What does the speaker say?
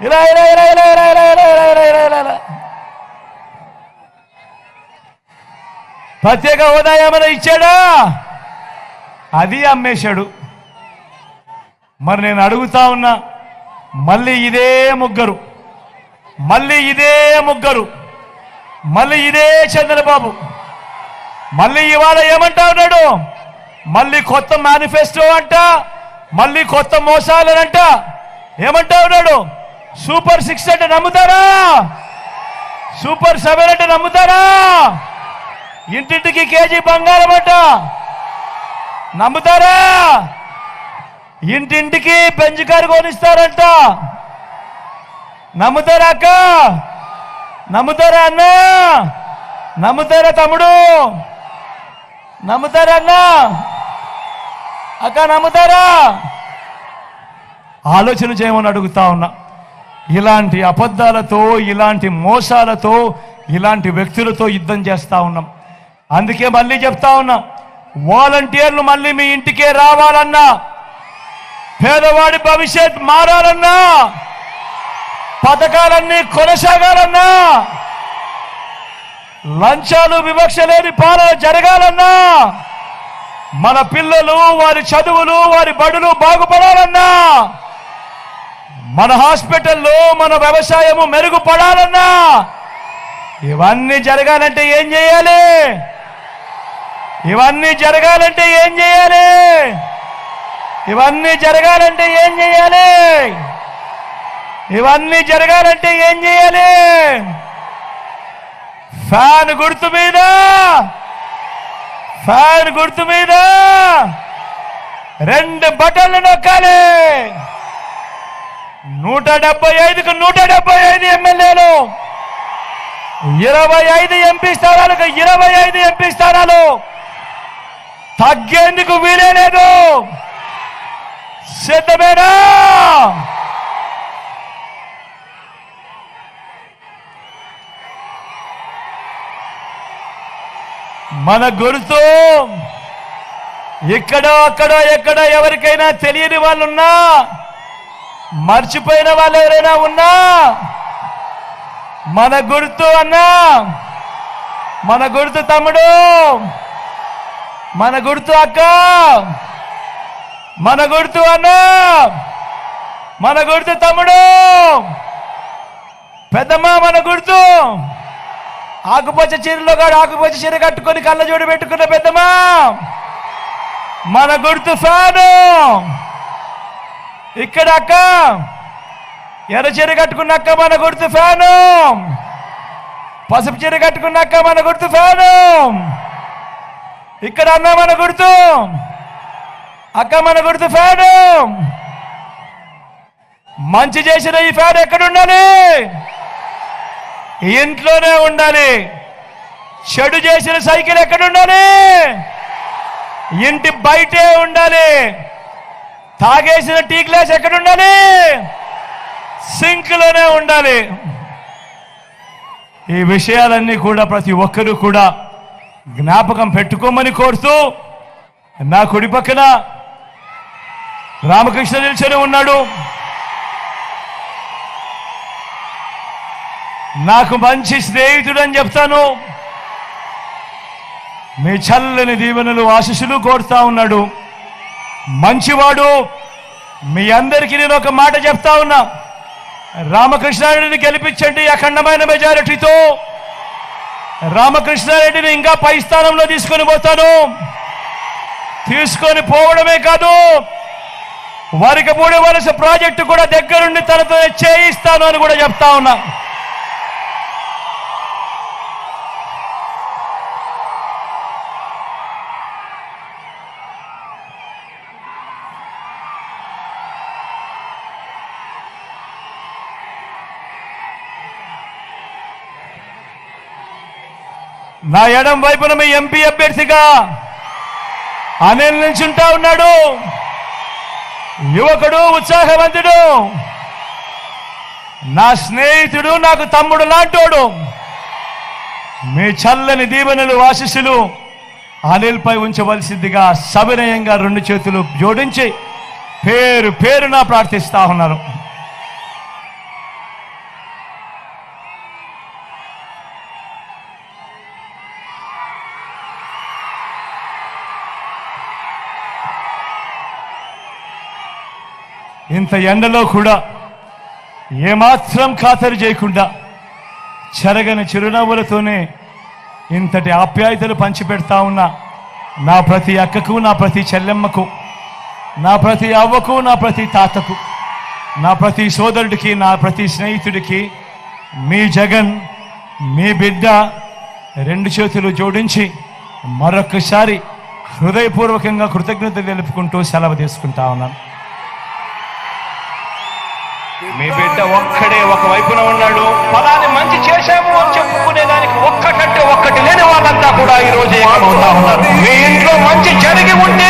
ఇలా ఇలా ఇలా ఇలా ఇలా ఇలా ఇలా ఇలా ఇలా ఇలా ఇలా ఇలా ప్రత్యేక హోదా ఏమైనా ఇచ్చాడా అది అమ్మేశాడు మరి నేను అడుగుతా ఉన్నా మళ్ళీ ఇదే ముగ్గురు మళ్ళీ ఇదే ముగ్గురు మళ్ళీ ఇదే చంద్రబాబు మళ్ళీ ఇవాళ ఏమంటా ఉన్నాడు మళ్ళీ కొత్త మేనిఫెస్టో అంట మళ్ళీ కొత్త మోసాలనంట ఏమంటా ఉన్నాడు సూపర్ సిక్స్ అంటే నమ్ముతారా? సూపర్ సెవెన్ అంటే నమ్ముతారా? ఇంటింటికి కేజీ బంగారం అట. నమ్ముతారా? ఇంటింటికి పెంచుకారు కొనిస్తారంట. నమ్ముతారా అక్క? నమ్ముతారా అన్న? నమ్ముతారా తమ్ముడు? నమ్ముతారా అన్న? అక్క నమ్ముతారా? ఆలోచన చేయమని అడుగుతా ఉన్నా. ఇలాంటి అబద్ధాలతో ఇలాంటి మోసాలతో ఇలాంటి వ్యక్తులతో యుద్ధం చేస్తూ ఉన్నాం. అందుకే మళ్ళీ చెప్తా ఉన్నాం వాలంటీర్లు మళ్ళీ మీ ఇంటికే రావాలన్నా పేదవాడి భవిష్యత్ మారాలన్నా పథకాలన్నీ కొనసాగాలన్నా లంచాలు వివక్ష లేని పాలన జరగాలన్నా మన పిల్లలు వారి చదువులు వారి బడులు బాగుపడాలన్నా మన హాస్పిటల్లో మన వ్యవసాయము మెరుగుపడాలన్నా ఇవన్నీ జరగాలంటే ఏం చేయాలి? ఇవన్నీ జరగాలంటే ఏం చేయాలి? ఇవన్నీ జరగాలంటే ఏం చేయాలి? ఇవన్నీ జరగాలంటే ఏం చేయాలి? ఫ్యాన్ గుర్తు మీద ఫ్యాన్ గుర్తు మీద రెండు బటన్లు నొక్కాలి. నూట డెబ్బై ఐదుకు నూట డెబ్బై ఐదు ఎమ్మెల్యేలు. ఇరవై ఐదు ఎంపీ స్థానాలకు ఇరవై ఐదు ఎంపీ స్థానాలు. తగ్గేందుకు వీలే లేదు. సిద్ధమేనా? మన గొలుసు ఇక్కడో అక్కడో ఎక్కడో ఎవరికైనా తెలియని వాళ్ళున్నా మర్చిపోయిన వాళ్ళు ఎవరైనా ఉన్నా మన గుర్తు అన్నా మన గుర్తు తమ్ముడు మన గుర్తు అక్క మన గుర్తు అన్నా మన గుర్తు తమ్ముడు పెద్దమ్మ మన గుర్తు. ఆకుపచ్చ చీరలో కాడు ఆకుపచ్చ చీర కట్టుకొని కళ్ళ జోడు పెట్టుకున్న పెద్దమ్మ మన గుర్తు ఫ్యాను. ఇక్కడ అక్క. ఎర్ర చీర కట్టుకున్న అక్క మన గుర్తు ఫ్యాను. పసుపు చీర కట్టుకున్న అక్క మన గుర్తు ఫ్యాను. ఇక్కడ అన్న మన గుర్తు. అక్క మన గుర్తు ఫ్యాను. మంచి చేసిన ఈ ఫ్యాన్ ఎక్కడ ఉండాలి ఇంట్లోనే ఉండాలి. చెడు చేసిన సైకిల్ ఎక్కడ ఉండాలి ఇంటి బయటే ఉండాలి. తాగేసిన టీ గ్లాస్ ఎక్కడ ఉండాలి సింక్లోనే ఉండాలి. ఈ విషయాలన్నీ కూడా ప్రతి ఒక్కరూ కూడా జ్ఞాపకం పెట్టుకోమని కోరుతూ నా కుడి పక్కన రామకృష్ణ నిల్చొని ఉన్నాడు. నాకు మంచి స్నేహితుడు అని చెప్తాను. మీ చల్లని దీవెనలు ఆశిస్సులు కోరుతా ఉన్నాడు. మంచివాడు. మీ అందరికీ నేను ఒక మాట చెప్తా ఉన్నా. రామకృష్ణారెడ్డిని గెలిపించండి అఖండమైన మెజారిటీతో రామకృష్ణారెడ్డిని ఇంకా పై స్థానంలో తీసుకొని పోతాను. తీసుకొని పోవడమే కాదు వారికి మూడు వలస ప్రాజెక్టు కూడా దగ్గరుండి తనతో చేయిస్తాను అని కూడా చెప్తా ఉన్నా. నా ఎడం వైపున మీ ఎంపీ అభ్యర్థిగా అనిల్ నిల్చుంటా ఉన్నాడు. యువకుడు ఉత్సాహవంతుడు. నా స్నేహితుడు నాకు తమ్ముడు లాంటోడు. మీ చల్లని దీవెనలు ఆశీస్సులు అనిల్పై ఉంచవలసిందిగా సవినయంగా రెండు చేతులు జోడించి పేరు పేరున ప్రార్థిస్తా ఉన్నాను ఇంత ఎండలో కూడా ఏమాత్రం ఖాతరు చేయకుండా చెరగని చిరునవ్వులతోనే ఇంతటి ఆప్యాయతలు పంచిపెడతా ఉన్న నా ప్రతి అక్కకు నా ప్రతి చెల్లెమ్మకు నా ప్రతి అవ్వకు నా ప్రతి తాతకు నా ప్రతి సోదరుడికి నా ప్రతి స్నేహితుడికి మీ జగన్ మీ బిడ్డ రెండు చేతులు జోడించి మరొకసారి హృదయపూర్వకంగా కృతజ్ఞత తెలుపుకుంటూ సెలవు తీసుకుంటా ఉన్నాను. మీ బిడ్డ ఒక్కడే ఒక వైపున ఉన్నాడు. ఫలాన్ని మంచి చేశాము అని చెప్పుకునే దానికి ఒక్కటంటే ఒక్కటి లేని వాళ్ళంతా కూడా ఈ రోజు ఉన్నారు. మీ ఇంట్లో మంచి జరిగి ఉంటే